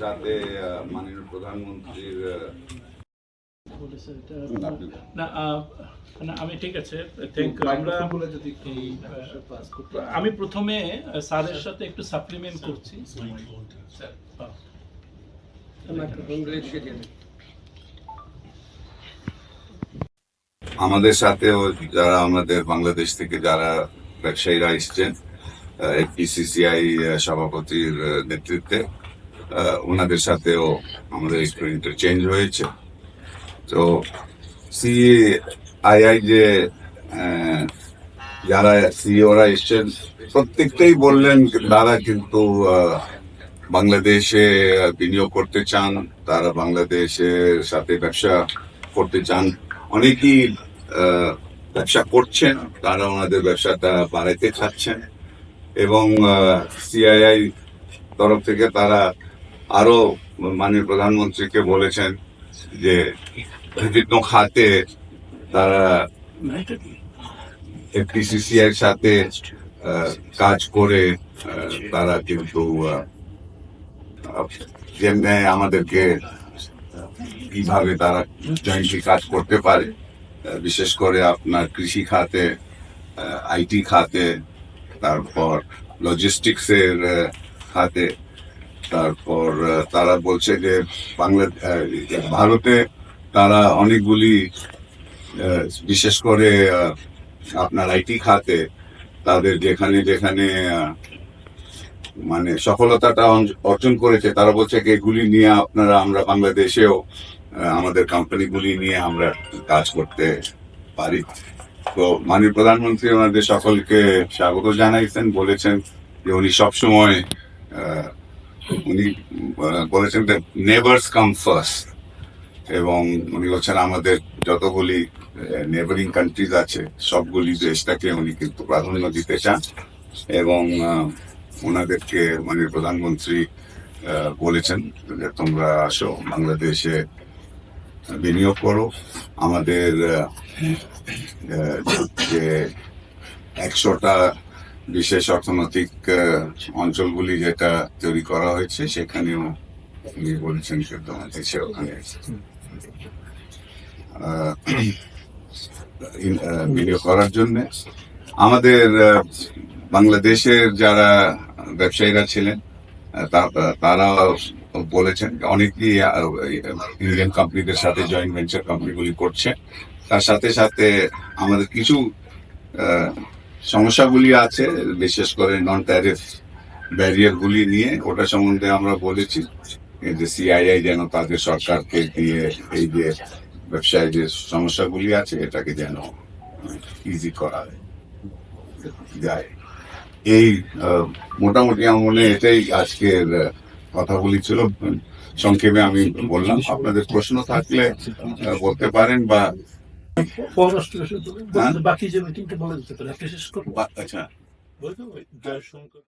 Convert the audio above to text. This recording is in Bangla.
সাথে মাননীয় প্রধানমন্ত্রীর না আমি ঠিক আছে আমরা আমি প্রথমে স্যারের সাথে একটু সাপ্লিমেন্ট করছি। আমাদের সাথেও যারা আমাদের বাংলাদেশ থেকে যারা ব্যবসায়ীরা এসছেন পিসিসিআই সভাপতির নেতৃত্বে ওনাদের সাথেও আমাদের একটু ইন্টারচেঞ্জ হয়েছে। তো সিআইআই যে আহ, যারা সিইওরা এসছেন প্রত্যেকটাই বললেন তারা কিন্তু বাংলাদেশে বিনিয়োগ করতে চান তারা বাংলাদেশের সাথে ব্যবসা করতে চান। অনেকেই ব্যবসা করছেন তারা ওনাদের ব্যবসাটা বাড়াইতে চাচ্ছেন এবং সিআইআই তরফ থেকে তারা আরও মাননীয় প্রধানমন্ত্রীকে বলেছেন যে বিভিন্ন খাতে তারা এফটিসিসিআই এর সাথে কাজ করে তারা কিন্তু যেমনি আমাদেরকে কীভাবে তারা জয়েন্টলি কাজ করতে পারে বিশেষ করে আপনার কৃষি খাতে আইটি খাতে, তারপর লজিস্টিক্স এর খাতে তারপর তারা বলছে যে বাংলা ভারতে তারা অনেকগুলি বিশেষ করে আপনার আইটি খাতে তাদের যেখানে যেখানে মানে সফলতাটা অর্জন করেছে, তারা বলছে কি এগুলি নিয়ে আপনারা, আমরা বাংলাদেশেও আমাদের কোম্পানিগুলি নিয়ে আমরা কাজ করতে পারি। তো মাননীয় প্রধানমন্ত্রী ওনাদের সকলকে স্বাগত জানাইছেন, বলেছেন যে উনি সবসময় উনি বলেছেন যে নেভার্স কাম ফার্স্ট এবং উনি বলছেন, আমাদের যতগুলি নেবারিং কান্ট্রিজ আছে, সবগুলি দেশটাকে উনি কিন্তু প্রাধান্য দিতে চান। এবং ওনাদেরকে মানে প্রধানমন্ত্রী বলেছেন যে, তোমরা আসো, বাংলাদেশে বিনিয়োগ করো। আমাদের যে একশোটা বিশেষ অর্থনৈতিক অঞ্চলগুলি যেটা তৈরি করা হয়েছে, সেখানেও উনি বলেছেন দেশে ওখানে বিনিয়োগ করার জন্য। আমাদের বাংলাদেশের যারা ব্যবসায়ীরা ছিলেন তারা বলেছেন, অনেকেই ইন্ডিয়ান কোম্পানিদের সাথে জয়েন্ট ভেঞ্চার কোম্পানিগুলি করছে। তার সাথে সাথে আমাদের কিছু সমস্যাগুলি আছে, বিশেষ করে নন ট্যারিফ ব্যারিয়ার গুলি নিয়ে। ওটা সম্বন্ধে আমরা বলেছি যে সিআইআই যেন তাদের সরকারকে দিয়ে এই যে ব্যবসায় যে সমস্যাগুলি আছে, এটাকে যেন ইজি করা যায়। এই মোটামুটি আমার মনে এটাই আজকের কথাগুলি ছিল। সংক্ষেপে আমি বললাম, আপনাদের প্রশ্ন থাকলে বলতে পারেন বা পররাষ্ট্র? বাকি যে মিটিংটা বলে দিতে পারে আপনি শেষ করুন আচ্ছা জয়শঙ্কর